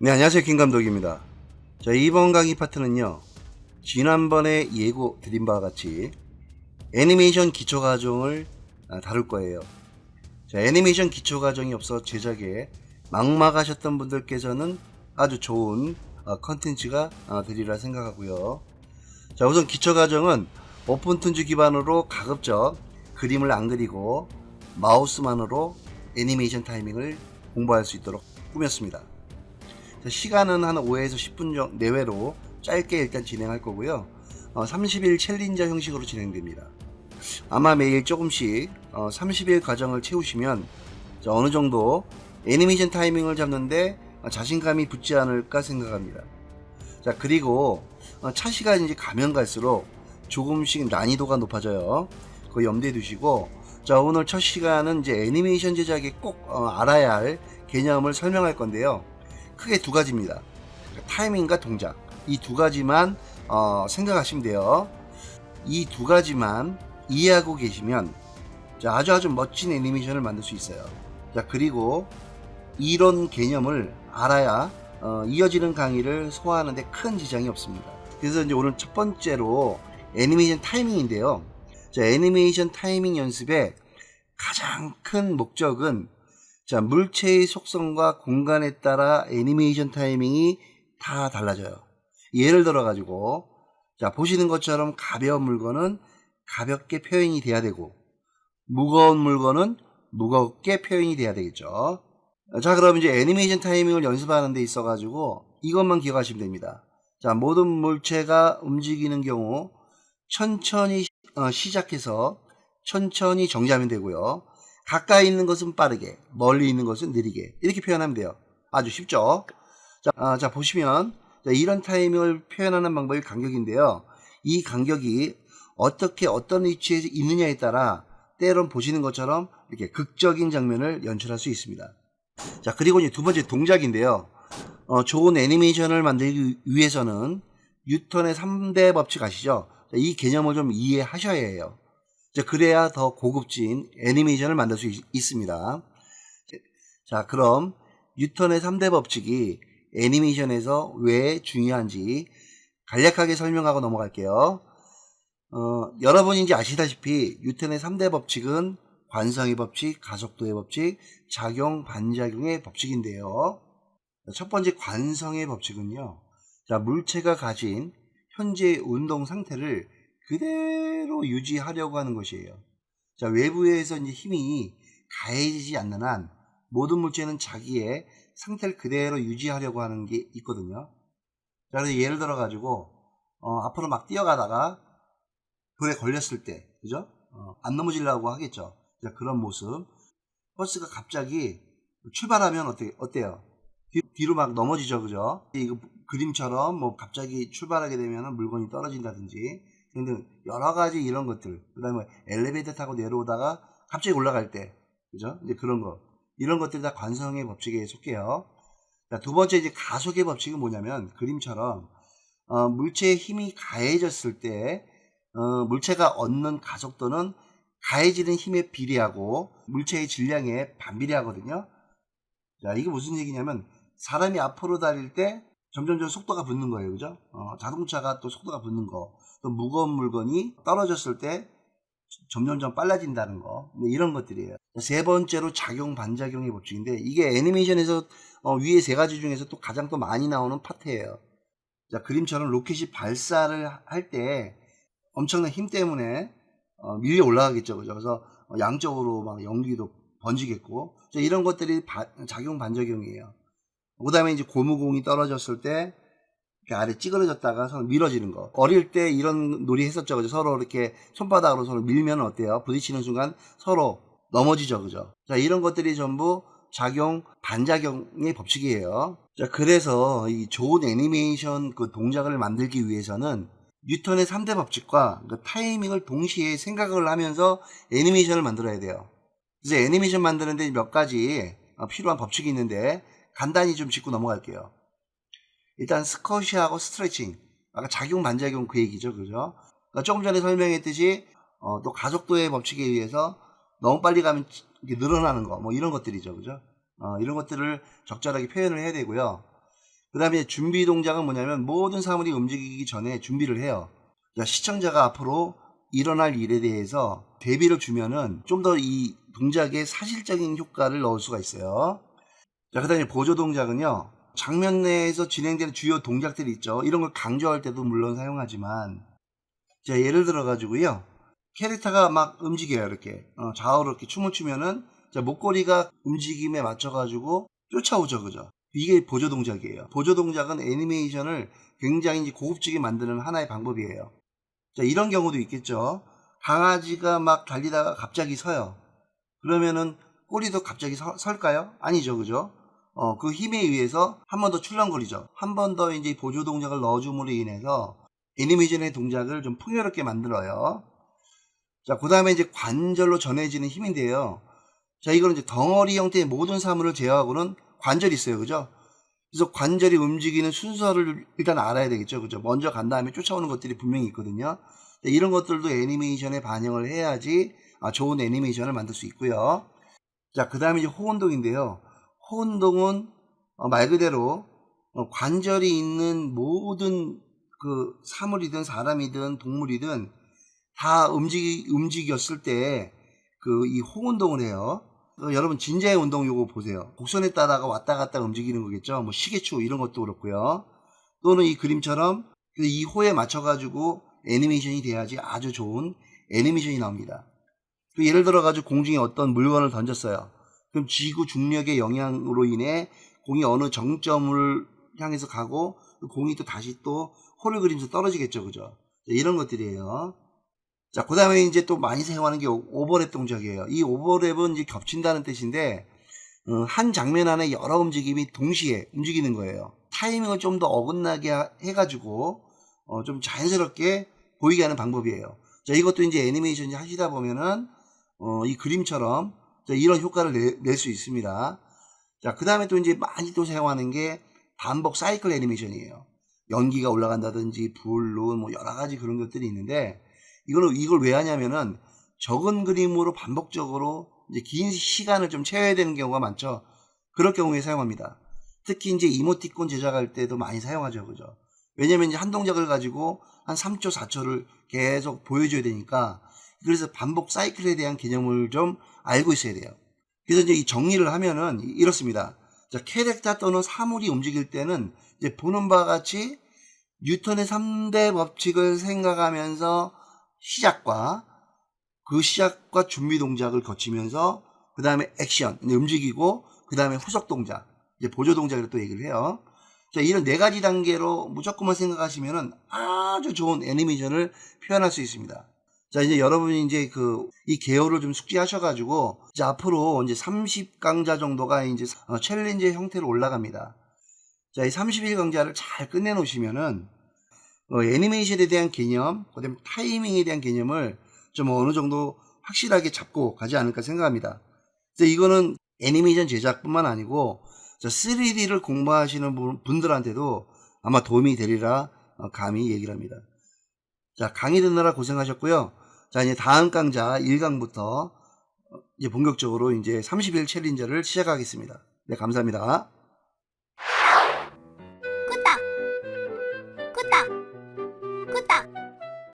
네, 안녕하세요. 김 감독입니다. 자, 이번 강의 파트는요. 지난번에 예고 드린 바와 같이 애니메이션 기초 과정을 아, 다룰 거예요. 자, 애니메이션 기초 과정이 없어 제작에 막막하셨던 분들께서는 아주 좋은 어, 컨텐츠가 어, 되리라 생각하고요. 자, 우선 기초 과정은 오픈툰즈 기반으로 가급적 그림을 안 그리고 마우스만으로 애니메이션 타이밍을 공부할 수 있도록 꾸몄습니다. 자, 시간은 한 5에서 10분 정 내외로 짧게 일단 진행할 거고요. 어, 30일 챌린저 형식으로 진행됩니다. 아마 매일 조금씩 어, 30일 과정을 채우시면 자, 어느 정도 애니메이션 타이밍을 잡는데 어, 자신감이 붙지 않을까 생각합니다. 자 그리고 어, 차 시간이 가면 갈수록 조금씩 난이도가 높아져요. 그거 염두에 두시고 자 오늘 첫 시간은 이제 애니메이션 제작에 꼭 어, 알아야 할 개념을 설명할 건데요. 크게 두 가지입니다. 타이밍과 동작 이 두 가지만 어, 생각하시면 돼요. 이 두 가지만 이해하고 계시면 자, 아주 아주 멋진 애니메이션을 만들 수 있어요. 자 그리고 이런 개념을 알아야 어, 이어지는 강의를 소화하는데 큰 지장이 없습니다. 그래서 이제 오늘 첫 번째로 애니메이션 타이밍인데요. 자, 애니메이션 타이밍 연습의 가장 큰 목적은 자, 물체의 속성과 공간에 따라 애니메이션 타이밍이 다 달라져요. 예를 들어 가지고 자, 보시는 것처럼 가벼운 물건은 가볍게 표현이 돼야 되고 무거운 물건은 무겁게 표현이 돼야 되겠죠. 자, 그럼 이제 애니메이션 타이밍을 연습하는 데 있어 가지고 이것만 기억하시면 됩니다. 자, 모든 물체가 움직이는 경우 천천히 어, 시작해서 천천히 정지하면 되고요. 가까이 있는 것은 빠르게, 멀리 있는 것은 느리게 이렇게 표현하면 돼요. 아주 쉽죠? 자, 아, 자 보시면 자, 이런 타이밍을 표현하는 방법이 간격인데요. 이 간격이 어떻게 어떤 위치에 있느냐에 따라 때론 보시는 것처럼 이렇게 극적인 장면을 연출할 수 있습니다. 자 그리고 이제 두 번째 동작인데요. 어, 좋은 애니메이션을 만들기 위해서는 뉴턴의 3대 법칙 아시죠? 자, 이 개념을 좀 이해하셔야 해요. 자, 그래야 더 고급진 애니메이션을 만들 수 있, 있습니다. 자, 그럼 뉴턴의 3대 법칙이 애니메이션에서 왜 중요한지 간략하게 설명하고 넘어갈게요. 어, 여러분이 이제 아시다시피 뉴턴의 3대 법칙은 관성의 법칙, 가속도의 법칙, 작용, 반작용의 법칙인데요. 첫 번째 관성의 법칙은요. 자, 물체가 가진 현재 운동 상태를 그대로 유지하려고 하는 것이에요. 자, 외부에서 이제 힘이 가해지지 않는 한 모든 물체는 자기의 상태를 그대로 유지하려고 하는 게 있거든요. 자, 그래서 예를 들어 가지고 어, 앞으로 막 뛰어가다가 돌에 걸렸을 때, 그죠? 어, 안 넘어지려고 하겠죠. 자, 그런 모습. 버스가 갑자기 출발하면 어때, 어때요? 뒤, 뒤로 막 넘어지죠, 그죠? 이거 그림처럼 뭐 갑자기 출발하게 되면 물건이 떨어진다든지 등등 여러 가지 이런 것들. 그 다음에 엘리베이터 타고 내려오다가 갑자기 올라갈 때, 그죠? 이제 그런 거. 이런 것들이 다 관성의 법칙에 속해요. 자, 두 번째 이제 가속의 법칙은 뭐냐면 그림처럼 어, 물체의 힘이 가해졌을 때 어, 물체가 얻는 가속도는 가해지는 힘에 비례하고 물체의 질량에 반비례하거든요. 자, 이게 무슨 얘기냐면 사람이 앞으로 달릴 때 점점점 속도가 붙는 거예요. 그죠? 어, 자동차가 또 속도가 붙는 거. 또 무거운 물건이 떨어졌을 때 점점점 빨라진다는 거. 네, 이런 것들이에요. 세 번째로 작용 반작용의 법칙인데 이게 애니메이션에서 어, 위에 세 가지 중에서 또 가장 또 많이 나오는 파트예요. 자, 그림처럼 로켓이 발사를 할 때 엄청난 힘 때문에 어, 밀려 올라가겠죠. 그죠? 그래서 어, 양쪽으로 막 연기도 번지겠고 자, 이런 것들이 바- 작용 반작용이에요. 그 다음에 이제 고무공이 떨어졌을 때 아래 찌그러졌다가 서로 밀어지는 거. 어릴 때 이런 놀이 했었죠. 그죠? 서로 이렇게 손바닥으로 서로 밀면 어때요? 부딪히는 순간 서로 넘어지죠. 그죠? 자, 이런 것들이 전부 작용, 반작용의 법칙이에요. 자, 그래서 이 좋은 애니메이션 그 동작을 만들기 위해서는 뉴턴의 3대 법칙과 그 타이밍을 동시에 생각을 하면서 애니메이션을 만들어야 돼요. 그래서 애니메이션 만드는데 몇 가지 어, 필요한 법칙이 있는데 간단히 좀 짚고 넘어갈게요. 일단 스쿼시하고 스트레칭. 아까 작용 반작용 그 얘기죠. 그죠? 그러니까 조금 전에 설명했듯이 어, 또 가속도의 법칙에 의해서 너무 빨리 가면 늘어나는 거, 뭐 이런 것들이죠. 그죠? 어, 이런 것들을 적절하게 표현을 해야 되고요. 그 다음에 준비 동작은 뭐냐면 모든 사물이 움직이기 전에 준비를 해요. 자, 시청자가 앞으로 일어날 일에 대해서 대비를 주면은 좀 더 이 동작에 사실적인 효과를 넣을 수가 있어요. 자, 그 다음에 보조 동작은요. 장면 내에서 진행되는 주요 동작들이 있죠. 이런 걸 강조할 때도 물론 사용하지만 자, 예를 들어 가지고요. 캐릭터가 막 움직여요, 이렇게. 어, 좌우로 이렇게 춤을 추면은 자, 목걸이가 움직임에 맞춰 가지고 쫓아오죠, 그죠? 이게 보조 동작이에요. 보조 동작은 애니메이션을 굉장히 고급지게 만드는 하나의 방법이에요. 자, 이런 경우도 있겠죠. 강아지가 막 달리다가 갑자기 서요. 그러면은 꼬리도 갑자기 서- 설까요? 아니죠, 그죠? 어, 그 힘에 의해서 한 번 더 출렁거리죠. 한 번 더 이제 보조 동작을 넣어줌으로 인해서 애니메이션의 동작을 좀 풍요롭게 만들어요. 자, 그 다음에 이제 관절로 전해지는 힘인데요. 자, 이거는 이제 덩어리 형태의 모든 사물을 제어하고는 관절이 있어요. 그죠? 그래서 관절이 움직이는 순서를 일단 알아야 되겠죠. 그죠? 먼저 간 다음에 쫓아오는 것들이 분명히 있거든요. 자, 이런 것들도 애니메이션에 반영을 해야지 아, 좋은 애니메이션을 만들 수 있고요. 자, 그 다음에 이제 호운동인데요. 호운동은 어, 말 그대로 어, 관절이 있는 모든 그 사물이든 사람이든 동물이든 다 움직이, 움직였을 때 그 이 호운동을 해요. 어, 여러분 진자의 운동 요거 보세요. 곡선에 따라가 왔다 갔다 움직이는 거겠죠. 뭐 시계추 이런 것도 그렇고요. 또는 이 그림처럼 그이 호에 맞춰가지고 애니메이션이 돼야지 아주 좋은 애니메이션이 나옵니다. 그 예를 들어 가지고 공중에 어떤 물건을 던졌어요. 그럼 지구 중력의 영향으로 인해 공이 어느 정점을 향해서 가고 그 공이 또 다시 또 홀을 그리면서 떨어지겠죠, 그죠? 이런 것들이에요. 자, 그 다음에 이제 또 많이 사용하는 게 오- 오버랩 동작이에요. 이 오버랩은 이제 겹친다는 뜻인데, 어, 한 장면 안에 여러 움직임이 동시에 움직이는 거예요. 타이밍을 좀 더 어긋나게 하- 해가지고, 어, 좀 자연스럽게 보이게 하는 방법이에요. 자, 이것도 이제 애니메이션 하시다 보면은, 어, 이 그림처럼 자, 이런 효과를 낼 수 있습니다. 자, 그 다음에 또 이제 많이 또 사용하는 게 반복 사이클 애니메이션이에요. 연기가 올라간다든지 불, 눈, 뭐 여러 가지 그런 것들이 있는데, 이걸, 이걸 왜 하냐면은 적은 그림으로 반복적으로 이제 긴 시간을 좀 채워야 되는 경우가 많죠. 그럴 경우에 사용합니다. 특히 이제 이모티콘 제작할 때도 많이 사용하죠. 그죠? 왜냐면 이제 한 동작을 가지고 한 3초, 4초를 계속 보여줘야 되니까 그래서 반복 사이클에 대한 개념을 좀 알고 있어야 돼요. 그래서 이제 이 정리를 하면은 이렇습니다. 자, 캐릭터 또는 사물이 움직일 때는 이제 보는 바와 같이 뉴턴의 3대 법칙을 생각하면서 시작과 그 시작과 준비 동작을 거치면서 그 다음에 액션 움직이고 그 다음에 후속 동작 이제 보조 동작을 또 얘기를 해요. 자 이런 네 가지 단계로 무조건만 생각하시면은 아주 좋은 애니메이션을 표현할 수 있습니다. 자 이제 여러분이 이제 그 이 개요를 좀 숙지하셔가지고 이제 앞으로 이제 30강좌 정도가 이제 어, 챌린지 형태로 올라갑니다. 자 이 31강좌를 잘 끝내놓으시면은 어, 애니메이션에 대한 개념, 그 다음에 타이밍에 대한 개념을 좀 어느 정도 확실하게 잡고 가지 않을까 생각합니다. 그래서 이거는 애니메이션 제작뿐만 아니고 3D를 공부하시는 분- 분들한테도 아마 도움이 되리라 어, 감히 얘기를 합니다. 자, 강의 듣느라 고생하셨고요. 자, 이제 다음 강좌 1강부터 이제 본격적으로 이제 30일 챌린저를 시작하겠습니다. 네, 감사합니다.